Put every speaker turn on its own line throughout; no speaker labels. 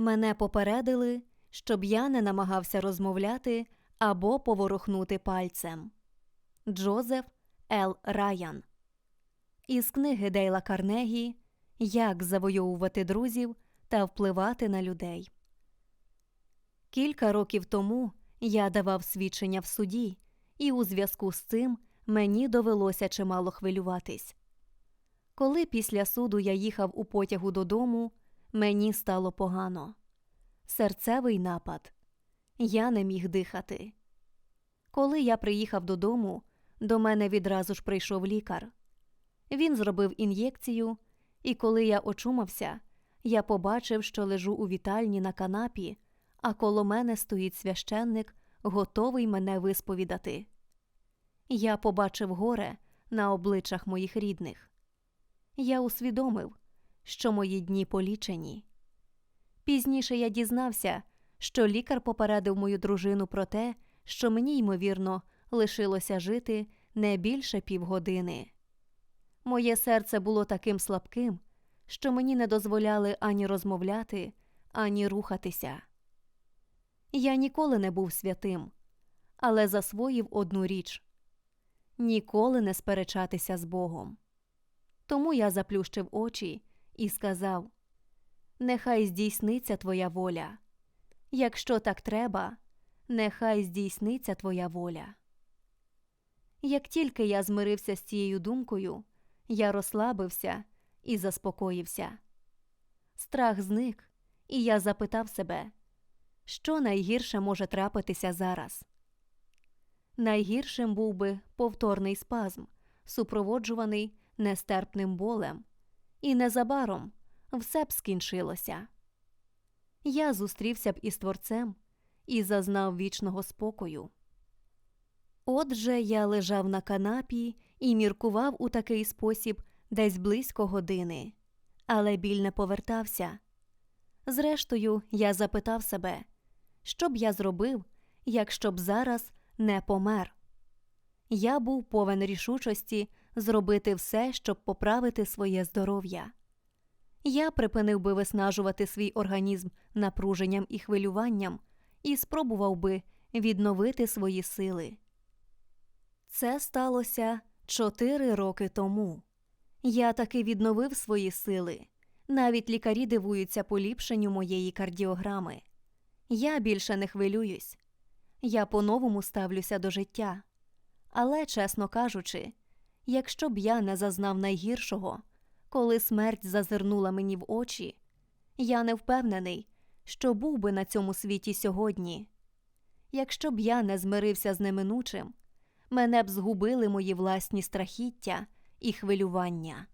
Мене попередили, щоб я не намагався розмовляти або поворухнути пальцем. Джозеф Л. Райан. Із книги Дейла Карнегі Як завойовувати друзів та впливати на людей. Кілька років тому я давав свідчення в суді, і у зв'язку з цим мені довелося чимало хвилюватись. Коли після суду я їхав у потягу додому, мені стало погано. Серцевий напад. Я не міг дихати. Коли я приїхав додому, до мене відразу ж прийшов лікар. Він зробив ін'єкцію, і коли я очумався, я побачив, що лежу у вітальні на канапі, а коло мене стоїть священник, готовий мене висповідати. Я побачив горе на обличчях моїх рідних. Я усвідомив, що мої дні полічені. Пізніше я дізнався, що лікар попередив мою дружину про те, що мені, ймовірно, лишилося жити не більше півгодини. Моє серце було таким слабким, що мені не дозволяли ані розмовляти, ані рухатися. Я ніколи не був святим, але засвоїв одну річ ніколи не сперечатися з Богом. Тому я заплющив очі і сказав Нехай здійсниться твоя воля. Якщо так треба, нехай здійсниться твоя воля. Як тільки я змирився з цією думкою, я розслабився і заспокоївся. Страх зник, і я запитав себе, що найгірше може трапитися зараз. Найгіршим був би повторний спазм, супроводжуваний нестерпним болем, і незабаром все б скінчилося. Я зустрівся б із творцем і зазнав вічного спокою. Отже, я лежав на канапі і міркував у такий спосіб десь близько години, але біль не повертався. Зрештою, я запитав себе, що б я зробив, якщо б зараз не помер. Я був повен рішучості зробити все, щоб поправити своє здоров'я. Я припинив би виснажувати свій організм напруженням і хвилюванням і спробував би відновити свої сили. Це сталося чотири роки тому. Я таки відновив свої сили. Навіть лікарі дивуються поліпшенню моєї кардіограми. Я більше не хвилююсь. Я по-новому ставлюся до життя. Але, чесно кажучи, якщо б я не зазнав найгіршого, коли смерть зазирнула мені в очі, я не впевнений, що був би на цьому світі сьогодні. Якщо б я не змирився з неминучим, мене б згубили мої власні страхіття і хвилювання.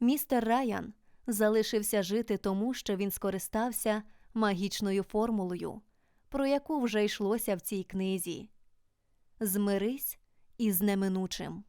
Містер Райан залишився жити тому, що він скористався магічною формулою, про яку вже йшлося в цій книзі Змирись із неминучим.